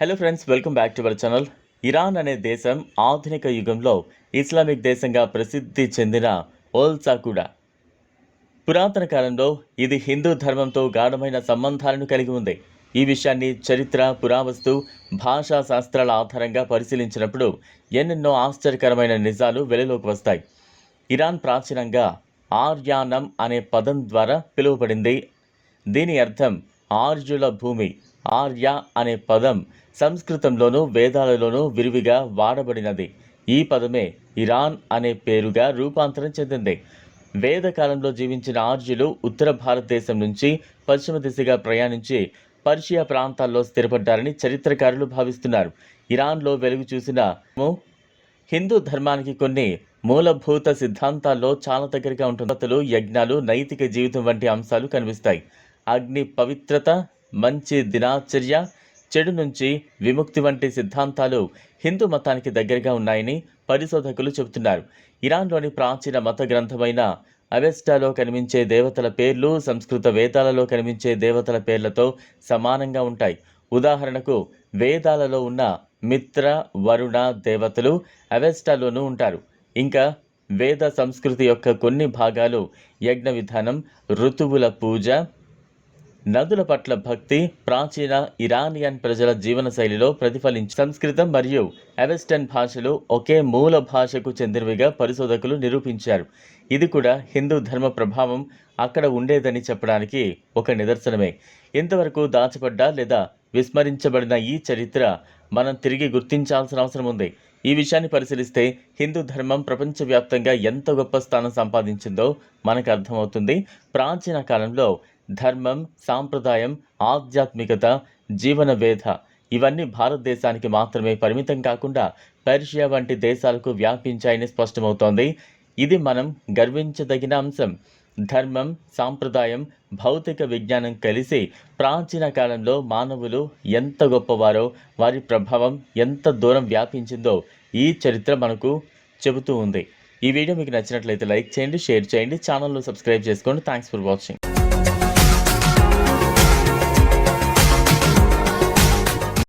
Hello friends welcome back to our channel Iran అనే దేశం ఆధునిక యుగంలో ఇస్లామిక్ దేశంగా ప్రసిద్ధి చెందిన ఓల్సా కూడా. పురాతన కాలంలో ఇది హిందూ ధర్మంతో గాఢమైన సంబంధాలను కలిగి ఉంది. ఈ విషయాన్ని చరిత్ర పురావస్తు భాషా శాస్త్రాల ఆధారంగా పరిశీలించినప్పుడు ఎన్నెన్నో ఆశ్చర్యకరమైన నిజాలు వెలులోకి వస్తాయి. ఇరాన్ ప్రాచీనంగా ఆర్యానం అనే పదం ద్వారా పిలువబడింది. దీని అర్థం ఆర్యుల భూమి ఆర్య అనే పదం సంస్కృతంలోనూ వేదాలలోనూ విరివిగా వాడబడినది. ఈ పదమే ఇరాన్ అనే పేరుగా రూపాంతరం చెందింది. వేదకాలంలో జీవించిన ఆర్యులు ఉత్తర భారతదేశం నుంచి పశ్చిమ దిశగా ప్రయాణించి పర్షియా ప్రాంతాల్లో స్థిరపడ్డారని చరిత్రకారులు భావిస్తున్నారు. ఇరాన్లో వెలుగు చూసిన హిందూ ధర్మానికి కొన్ని మూలభూత సిద్ధాంతాల్లో చాలా దగ్గరగా ఉంటుంది యజ్ఞాలు నైతిక జీవితం వంటి అంశాలు కనిపిస్తాయి. అగ్ని పవిత్రత మంచి దినాచర్య చెడు నుంచి విముక్తి వంటి సిద్ధాంతాలు హిందూ మతానికి దగ్గరగా ఉన్నాయని పరిశోధకులు చెబుతున్నారు. ఇరాన్లోని ప్రాచీన మత గ్రంథమైన అవెస్టాలో కనిపించే దేవతల పేర్లు సంస్కృత వేదాలలో కనిపించే దేవతల పేర్లతో సమానంగా ఉంటాయి. ఉదాహరణకు వేదాలలో ఉన్న మిత్ర వరుణ దేవతలు అవెస్టాలోనూ ఉంటారు. ఇంకా వేద సంస్కృతి యొక్క కొన్ని భాగాలు యజ్ఞ విధానం ఋతువుల పూజ నదుల పట్ల భక్తి ప్రాచీన ఇరానియన్ ప్రజల జీవనశైలిలో ప్రతిఫలించి సంస్కృతం మరియు అవెస్టన్ భాషలు ఒకే మూల భాషకు చెందినవిగా పరిశోధకులు నిరూపించారు. ఇది కూడా హిందూ ధర్మ ప్రభావం అక్కడ ఉండేదని చెప్పడానికి ఒక నిదర్శనమే. ఇంతవరకు దాచబడ్డ లేదా విస్మరించబడిన ఈ చరిత్ర మనం తిరిగి గుర్తించాల్సిన అవసరం ఉంది. ఈ విషయాన్ని పరిశీలిస్తే హిందూ ధర్మం ప్రపంచవ్యాప్తంగా ఎంత గొప్ప స్థానం సంపాదించిందో మనకు అర్థమవుతుంది. ప్రాచీన కాలంలో ధర్మం సాంప్రదాయం ఆధ్యాత్మికత జీవన వేధ ఇవన్నీ భారతదేశానికి మాత్రమే పరిమితం కాకుండా పర్షియా వంటి దేశాలకు వ్యాపించాయని స్పష్టమవుతోంది. ఇది మనం గర్వించదగిన అంశం. ధర్మం సాంప్రదాయం భౌతిక విజ్ఞానం కలిసి ప్రాచీన కాలంలో మానవులు ఎంత గొప్పవారో వారి ప్రభావం ఎంత దూరం వ్యాపించిందో ఈ చరిత్ర మనకు చెబుతూ ఉంది. ఈ వీడియో మీకు నచ్చినట్లయితే లైక్ చేయండి షేర్ చేయండి ఛానల్ను సబ్స్క్రైబ్ చేసుకోండి. Thanks for watching